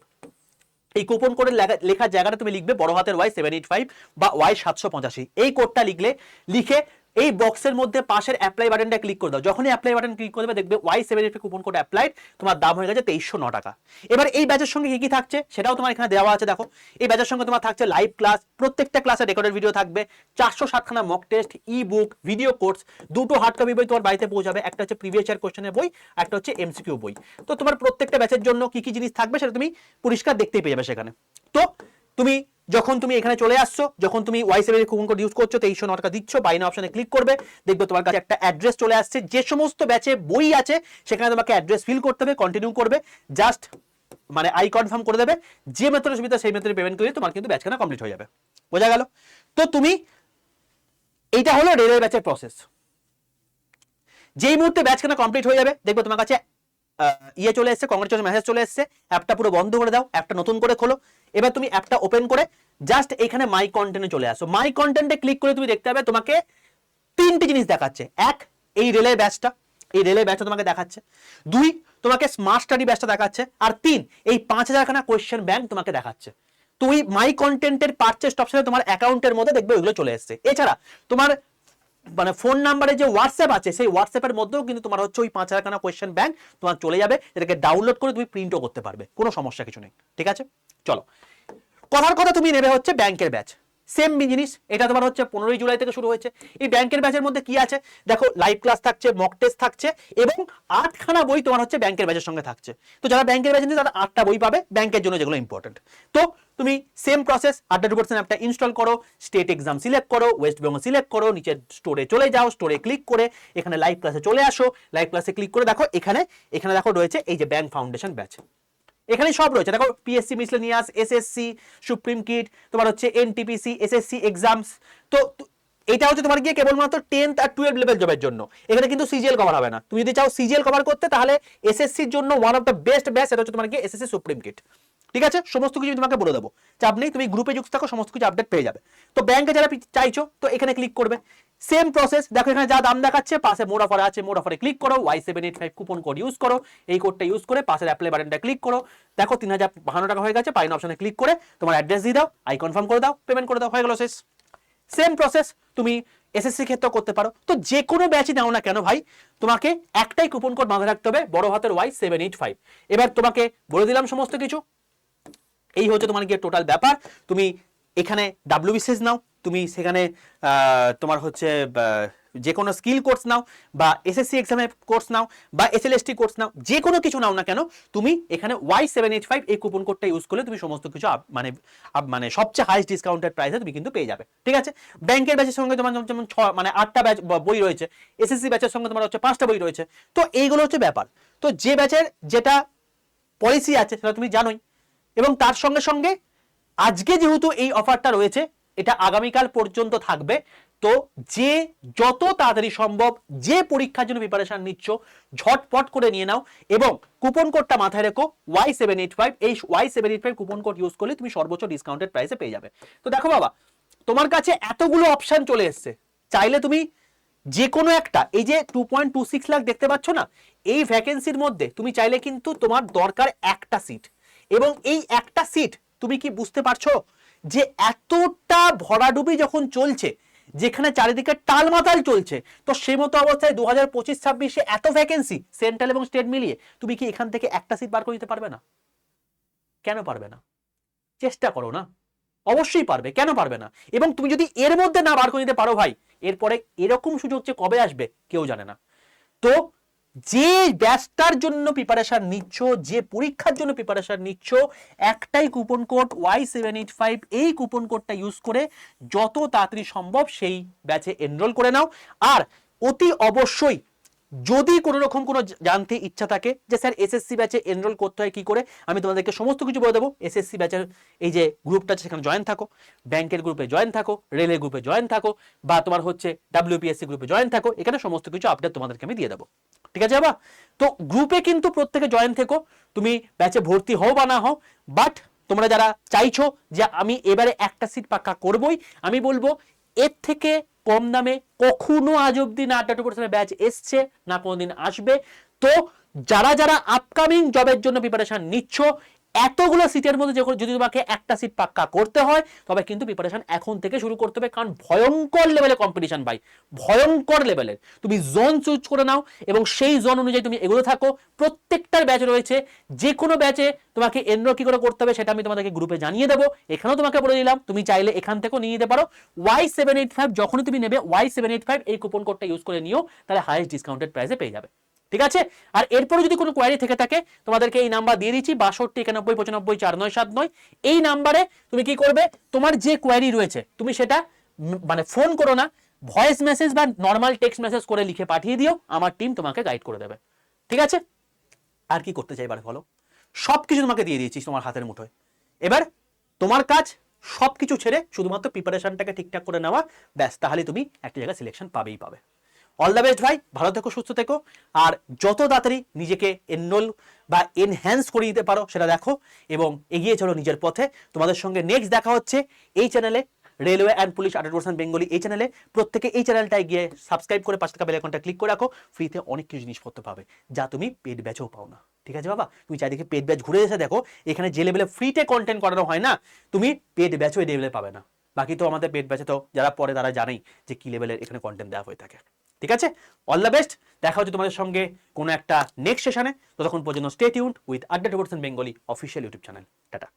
[SPEAKER 1] এই কুপন কোডের লেখা- জায়গাটা তুমি লিখবে বড় হাতের ওয়াই সেভেন এইট ফাইভ বা ওয়াই সাতশো পঁচাশি। এই কোডটা লিখলে, লিখে এই বক্সের মধ্যে পাশের অ্যাপ্লাই বাটনটা ক্লিক করে দাও। যখনই অ্যাপ্লাই বাটন ক্লিক করবে, দেখবে Y seven eight coupon code applied তোমার দাম হয়ে গেছে তেইশশো ন টাকা। এবার এই ব্যাচের সঙ্গে কি কি থাকছে, সেটাও তোমার এখানে দেওয়া আছে, দেখো। এই ব্যাচের সঙ্গে তোমার থাকছে লাইভ ক্লাস প্রত্যেকটা ক্লাসে রেকর্ডেড ভিডিও থাকবে। চারশো সাতখানা mock test e book video course দুটো হার্ড কপি বই তোমার বাড়িতে পৌঁছাবে। একটা হচ্ছে প্রিভিয়াস ইয়ার কোশ্চেনের বই, একটা হচ্ছে এমসিকিউ বই। তো তোমার প্রত্যেকটা ব্যাচের জন্য কি কি জিনিস থাকবে, সেটা তুমি পরিষ্কার দেখতেই পেয়ে যাবে সেখানে। তো তুমি যখন তুমি এখানে চলে আসছো, যখন তুমি Y seven coupon code use করছ, তেইশশো ন টাকা দিচ্ছ বাইনা অপশনে ক্লিক করবে, দেখবে তোমার কাছে একটা অ্যাড্রেস চলে আসছে, যে সমস্ত ব্যাচে বই আছে, সেখানে তোমাকে অ্যাড্রেস ফিল করতে হবে কন্টিনিউ করবে জাস্ট মানে আই কনফার্ম করে দেবে, যে মেথডের সুবিধা সেই মেথডে পেমেন্ট করে তোমার কিন্তু ব্যাচখানা কমপ্লিট হয়ে যাবে। বোঝা গেল? তো তুমি, এইটা হলো রেলের ব্যাচের প্রসেস যেই মুহূর্তে ব্যাচখানা কমপ্লিট হয়ে যাবে, দেখবে তোমার কাছে ইয়ে চলে এসেছে কংগ্রেচুলেশন মেসেজ চলে এসেছে অ্যাপটা পুরো বন্ধ করে দাও অ্যাপটা নতুন করে খোলো এবার তুমি অ্যাপটা ওপেন করে জাস্ট এখানে মাই কন্টেন্টে চলে আসো। মাই কন্টেন্টে ক্লিক করে তুমি দেখতে পাবে তোমাকে তিনটে জিনিস দেখাচ্ছে। এক, এই রেলের ব্যাচটা এই রেলের ব্যাচটা তোমাকে দেখাচ্ছে। দুই, তোমাকে স্মার্ট স্টাডি ব্যাচটা দেখাচ্ছে। আর তিন, এই পাঁচ হাজারখানা কোয়েশ্চেন ব্যাংক তোমাকে দেখাচ্ছে। তো ওই মাই কন্টেন্টের পারচেস অপশনে তোমার অ্যাকাউন্টের মধ্যে দেখবে ওইগুলো চলে এসেছে। এছাড়া তোমার মানে ফোন নাম্বারে যে হোয়াটসঅ্যাপ আছে, সেই হোয়াটসঅ্যাপের মধ্যেও কিন্তু তোমার হচ্ছে ওই পাঁচ হাজারখানা কোয়েশ্চেন ব্যাংক তোমার চলে যাবে। এটাকে ডাউনলোড করে তুমি প্রিন্টও করতে পারবে। কোনো সমস্যা কিছু নেই। ঠিক আছে? চলো। কথার কথা তুমি নেবে হচ্ছে ব্যাংকের ব্যাচ। সেম জিনিস, এটা তোমার হচ্ছে পনেরোই জুলাই থেকে শুরু হয়েছে। এই ব্যাংকের ব্যাচের মধ্যে কি আছে? দেখো লাইভ ক্লাস থাকছে মক টেস্ট থাকছে এবং আটখানা বই তোমার হচ্ছে ব্যাংকের ব্যাচের সঙ্গে থাকছে। তো যারা ব্যাংকের ব্যাচ নিচ্ছে, তারা আটটা বই পাবে, ব্যাংকের জন্য যেগুলো ইম্পর্টেন্ট তো তুমি same process Adda two percent অ্যাপটা ইনস্টল করো স্টেট এক্সাম সিলেক্ট করো ওয়েস্ট বেঙ্গল সিলেক্ট করো, নিচের স্টোরে চলে যাও স্টোরে ক্লিক করে এখানে লাইভ ক্লাসে চলে আসো। লাইভ ক্লাসে ক্লিক করে দেখো, এখানে এখানে দেখো রয়েছে এই যে ব্যাংক ফাউন্ডেশন ব্যাচ এখানে সব রয়েছে। দেখো PSC miscellaneous SSC supreme kit তোমার হচ্ছে এনটিপিসি এসএসসি এক্সামস তো এটা হচ্ছে তোমার গিয়ে কেবলমাত্র টেন্থ আর টুয়েলভ লেভেল জবের জন্য। এখানে কিন্তু সিজিএল কভার হবে না। তুমি যদি চাও সিজিএল কভার করতে, তাহলে এসএসসির জন্য one of the best batch এটা হচ্ছে তোমার গিয়ে এসএসসি সুপ্রিম কিট ঠিক আছে? সমস্ত কিছু আমি তোমাকে বলে দেবো। চাপ নেই, তুমি গ্রুপে যুক্ত থাকো, সমস্ত কিছু আপডেট পেয়ে যাবে। তো ব্যাংকে যারা চাইছো, তো এখানে ক্লিক করবে। সেম প্রসেস দেখো এখানে যা দাম দেখাচ্ছে, পাশে মোর অফার আছে মোর অফারে ক্লিক করো Y seven eight five coupon code use করো, এই কোডটা ইউজ করে পাশের অ্যাপ্লাই বাটনটা ক্লিক করো। দেখো তিন হাজার বাহান্ন টাকা হয়ে গেছে, পাইন অপশনে ক্লিক করে তোমার অ্যাড্রেস দিয়ে দাও আই কনফার্ম করে দাও পেমেন্ট করে দাও, হয়ে গেল শেষ। সেম প্রসেস তুমি এসএসসি ক্ষেত্রেও করতে পারো। তো যে কোনো ব্যাচই নাও না কেন ভাই, তোমাকে একটাই কুপন কোড মাথায় রাখতে হবে, বড় হাতের ওয়াই সেভেন এইট ফাইভ এবার তোমাকে বলে দিলাম সমস্ত কিছু। এই হচ্ছে তোমার গিয়ে টোটাল ব্যাপার। তুমি এখানে ডাব্লিউবিসিএস নাও তুমি সেখানে তোমার হচ্ছে যে কোনো স্কিল কোর্স নাও, বা এসএসসি এক্সামের কোর্স নাও, বা এস এসএলএসটি কোর্স নাও যে কোনো কিছু নাও না কেন, তুমি এখানে ওয়াই সেভেন এইট ফাইভ এই কুপন কোডটা ইউজ করলে তুমি সমস্ত কিছু মানে মানে সবচেয়ে হাইস্ট ডিসকাউন্টেড প্রাইসে তুমি কিন্তু পেয়ে যাবে। ঠিক আছে? ব্যাংকের ব্যাচের সঙ্গে তোমার যেমন- যেমন ছ মানে আটটা ব্যাচ বই রয়েছে এসএসসি ব্যাচের সঙ্গে তোমার হচ্ছে পাঁচটা বই রয়েছে, তো এইগুলো হচ্ছে ব্যাপার। তো যে ব্যাচের যেটা পলিসি আছে, সেটা তুমি জানোই। এবং তার সঙ্গে সঙ্গে আজকে যেহেতু এই অফারটা রয়েছে এটা আগামীকাল পর্যন্ত থাকবে। তো যে যত তাড়াতাড়ি সম্ভব যে পরীক্ষার জন্য প্রিপারেশন নিচ্ছ, ঝটপট করে নিয়ে নাও এবং কুপন কোডটা মাথায় রেখো ওয়াই সেভেন এইট ফাইভ এই Y seven eight five coupon code use করলে তুমি সর্বোচ্চ ডিসকাউন্টেড প্রাইসে পেয়ে যাবে। তো দেখো বাবা, তোমার কাছে এতগুলো অপশান চলে এসছে। চাইলে তুমি যে কোনো একটা, এই যে two point two six lakh দেখতে পাচ্ছ না, এই ভ্যাকেন্সির মধ্যে তুমি চাইলে কিন্তু তোমার দরকার একটা সিট এবং এই একটা সিট তুমি কি বুঝতে পারছ? যে এতটা ভরাডুবি যখন চলছে, যেখানে চারিদিকে টালমাতাল চলছে, তো সেই মতো অবস্থায় দু হাজার পঁচিশ ছাব্বিশে এত ভ্যাকেন্সি সেন্ট্রাল এবং স্টেট মিলিয়ে তুমি কি এখান থেকে একটা সিট বার করে দিতে পারবে না? কেন পারবে না? চেষ্টা করো না। অবশ্যই পারবে। কেন পারবে না? এবং তুমি যদি এর মধ্যে না বার করে দিতে পারো ভাই, এরপরে এরকম সুযোগ যে কবে আসবে, কেউ জানে না। তো যে ব্যাচটার জন্য প্রিপারেশন নিচ্ছ, যে পরীক্ষার জন্য প্রিপারেশন নিচ্ছ, একটাই coupon code Y seven eight five এই কুপন কোডটা ইউজ করে যত তাড়াতাড়ি সম্ভব সেই ব্যাচে এনরোল করে নাও। আর অতি অবশ্যই যদি কোনো রকম কোনো জানতে ইচ্ছা থাকে যে স্যার এসএসসি ব্যাচে এনরোল করতে হয় কি করে, আমি তোমাদেরকে সমস্ত কিছু বলে দেবো। এসএসসি ব্যাচের এই যে গ্রুপটা আছে সেখানে জয়েন থাকো। ব্যাংকের গ্রুপে জয়েন থাকো রেলের গ্রুপে জয়েন থাকো, বা তোমার হচ্ছে ডাব্লিউপিএসসি গ্রুপে জয়েন থাকো, এখানে সমস্ত কিছু আপডেট তোমাদেরকে আমি দিয়ে দেবো। ঠিক আছে বাবা? তো গ্রুপে কিন্তু প্রত্যেকে জয়েন থেকো। তুমি ব্যাচে ভর্তি হও বা না হও বাট তোমরা যারা চাইছো যে আমি এবারে একটা সিট পাক্কা করবই, আমি বলব এর থেকে কম দামে কখনো আজ অব্দি না আড্ডা টু পার্সেন্টের ব্যাচ এসছে, না কোনোদিন আসবে। তো যারা যারা আপকামিং জবের জন্য প্রিপারেশন নিচ্ছ এতগুলো সিটের মধ্যে যদি তোমাকে একটা সিট পাক্কা করতে হয়, তবে কিন্তু প্রিপারেশন এখন থেকে শুরু করতে হবে, কারণ ভয়ঙ্কর লেভেলে কম্পিটিশন ভাই। ভয়ঙ্কর লেভেলের তুমি জোন চুজ করে নাও এবং সেই জোন অনুযায়ী তুমি এগুলো থাকো। প্রত্যেকটার ব্যাচ রয়েছে। যে কোনো ব্যাচে তোমাকে এনরো কি করে করতে হবে সেটা আমি তোমাদেরকে গ্রুপে জানিয়ে দেবো। এখানেও তোমাকে বলে দিলাম, তুমি চাইলে এখান থেকেও নিয়ে নিতে পারো। ওয়াই সেভেন এইট ফাইভ যখনই তুমি নেবে ওয়াই সেভেন এইট ফাইভ এই কুপন কোডটা ইউজ করে নিও, তাহলে হাইয়েস্ট ডিসকাউন্টেড প্রাইসে পেয়ে যাবে। ঠিক আছে? আর এরপরে যদি কোনো কোয়ারি থেকে থাকে, তোমাদেরকে এই নাম্বার দিয়ে দিচ্ছি, বাষট্টি, একানব্বই, পঁচানব্বই, চার নয়, সাত নয়। এই নাম্বারে তুমি কি করবে? তোমার যে কোয়ারি রয়েছে, তুমি সেটা মানে ফোন করো না ভয়েস মেসেজ বা নর্মাল টেক্সট মেসেজ করে লিখে পাঠিয়ে দিও, আমার টিম তোমাকে গাইড করে দেবে। ঠিক আছে? আর কি করতে চাই এবার বলো? সব কিছু তোমাকে দিয়ে দিয়েছি তোমার হাতের মুঠোয়। এবার তোমার কাজ সব কিছু ছেড়ে শুধুমাত্র প্রিপারেশনটাকে ঠিকঠাক করে নেওয়া, ব্যাস, তাহলে তুমি একটা জায়গায় সিলেকশন পাবেই পাবে। অল দ্য বেস্ট ভাই। ভালো থেকো, সুস্থ থেকো। আর যত তাড়াতাড়ি নিজেকে এনরোল বা এনহ্যান্স করে দিতে পারো, সেটা দেখো এবং এগিয়ে চলো নিজের পথে। তোমাদের সঙ্গে নেক্সট দেখা হচ্ছে এই চ্যানেলে রেলওয়ে অ্যান্ড পুলিশ আঠারো পার্সেন্ট বেঙ্গলি এই চ্যানেলে প্রত্যেকে এই চ্যানেলটায় গিয়ে সাবস্ক্রাইব করে পাঁচ টাকা বেল আইকনটা ক্লিক করে রাখো। ফ্রিতে অনেক কিছু জিনিসপত্র পাবে, যা তুমি পেড ব্যাচেও পাও না। ঠিক আছে বাবা? তুমি চারিদিকে পেড ব্যাচ ঘুরে এসে দেখো, এখানে যে লেভেলে ফ্রিতে কন্টেন্ট করানো হয় না, তুমি পেড ব্যাচও এই লেভেলে পাবে না। বাকি তো আমাদের পেড ব্যাচে তো যারা পরে তারা জানেই যে কি লেভেলের এখানে কন্টেন্ট দেওয়া হয়ে থাকে। ঠিক আছে? অল দ্য বেস্ট দেখা হচ্ছে তোমাদের সঙ্গে কোনো একটা নেক্সট সেশনে ততক্ষণ পর্যন্ত stay Yoon with Adda two Bengali official YouTube channel tata